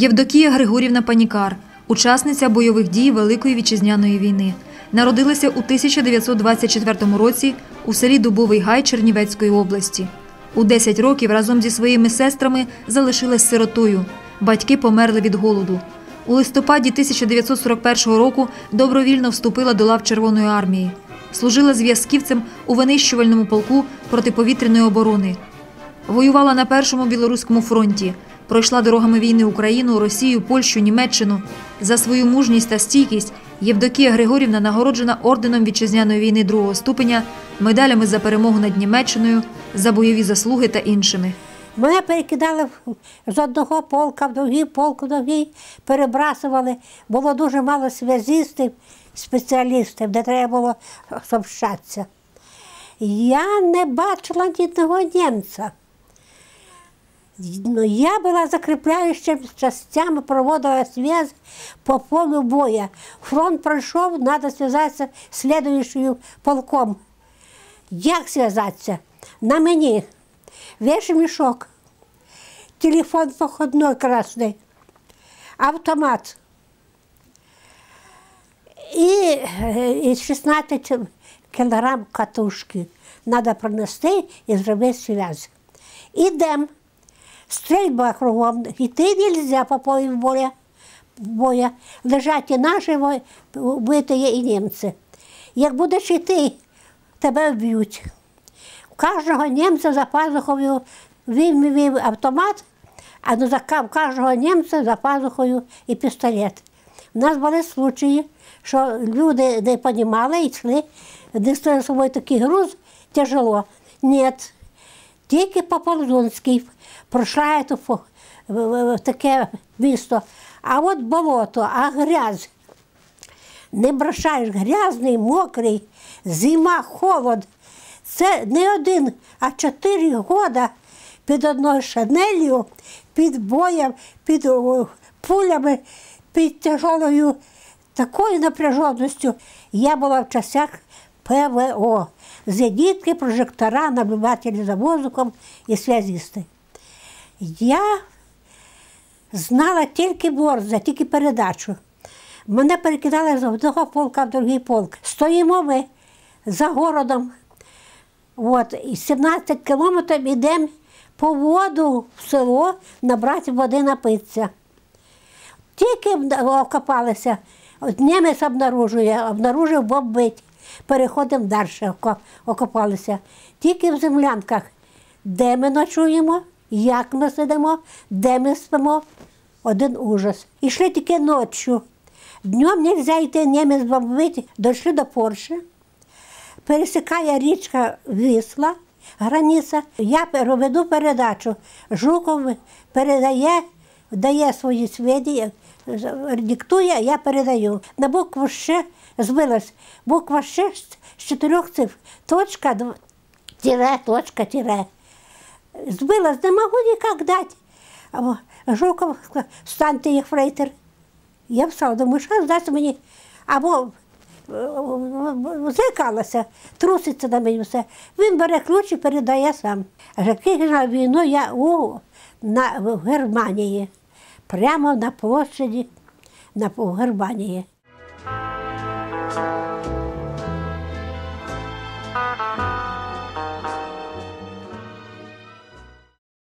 Євдокія Григорівна Панікар, учасниця бойових дій Великої вітчизняної війни. Народилася у 1924 році у селі Дубовий Гай Чернівецької області. У 10 років разом зі своїми сестрами залишилась сиротою. Батьки померли від голоду. У листопаді 1941 року добровільно вступила до лав Червоної армії. Служила зв'язківцем у винищувальному полку протиповітряної оборони. Воювала на першому білоруському фронті. Пройшла дорогами війни Україну, Росію, Польщу, Німеччину. За свою мужність та стійкість Євдокія Григорівна нагороджена орденом вітчизняної війни другого ступеня, медалями за перемогу над Німеччиною, за бойові заслуги та іншими. Мене перекидали з одного полка в другий полк, в другий, перебрасували. Було дуже мало зв'язістів, спеціалістів, де треба було сообщатися. Я не бачила ні одного німця. Ну, я була закріпляючим частями, проводила зв'язок по полю боя. Фронт пройшов, треба зв'язатися з слідуючим полком. Як зв'язатися? На мені вещмішок, телефон походной красний, автомат. І, і 16 кілограм катушки треба принести і зробити зв'язок. Ідемо. Стрільба кругом, йти не можна по полю боя. боя. Лежать і наші є і німці. Як будеш йти, тебе вб'ють. У кожного німця за пазухою він автомат, а ну, у кожного німця за пазухою і пістолет. У нас були случаї, що люди не розуміли йшли, несли з собою такий груз тяжело. Ні, тільки по Ползунській пройшла таке місто. А от болото, а грязь. Не бросаєш грязний, мокрий, зима, холод. Це не один, а чотири года під одною шанелью, під боєм, під пулями, під тяжелою такою напряженістю. Я була в часах ПВО. Зенітки, прожектора, наблюдателі за воздухом і зв'язісти. Я знала тільки борза, тільки передачу. Мене перекидали з одного полка в другий полк. Стоїмо ми за городом. От, і 17 кілометрів йдемо по воду в село набрати води напитися. Тільки окопалися, от німець обнаружує, обнаружив бомбить. Переходимо далі, окопалися. Тільки в землянках, де ми ночуємо, як ми сидимо, де ми спимо. Один ужас. Ішли тільки ночі. Днем не можна йти, німець бомбить, дійшли до Польщі пересікає річка Вісла, границя. Я веду передачу. Жуков передає, дає свої з- диктує, я передаю. На букву «Щ» збилась. Буква «Щ» з- чотирьох цифр. Точка, тире, точка, тире. Збилась, не можу ніяк дати. А Жуков сказав, встаньте, їх фрейтер. Я встала, думаю, що здасть мені. Або е, злякалася, труситься на мені все. Він бере ключ і передає сам. Який на війну я у, на, в Германії, прямо на площаді на, в Германії.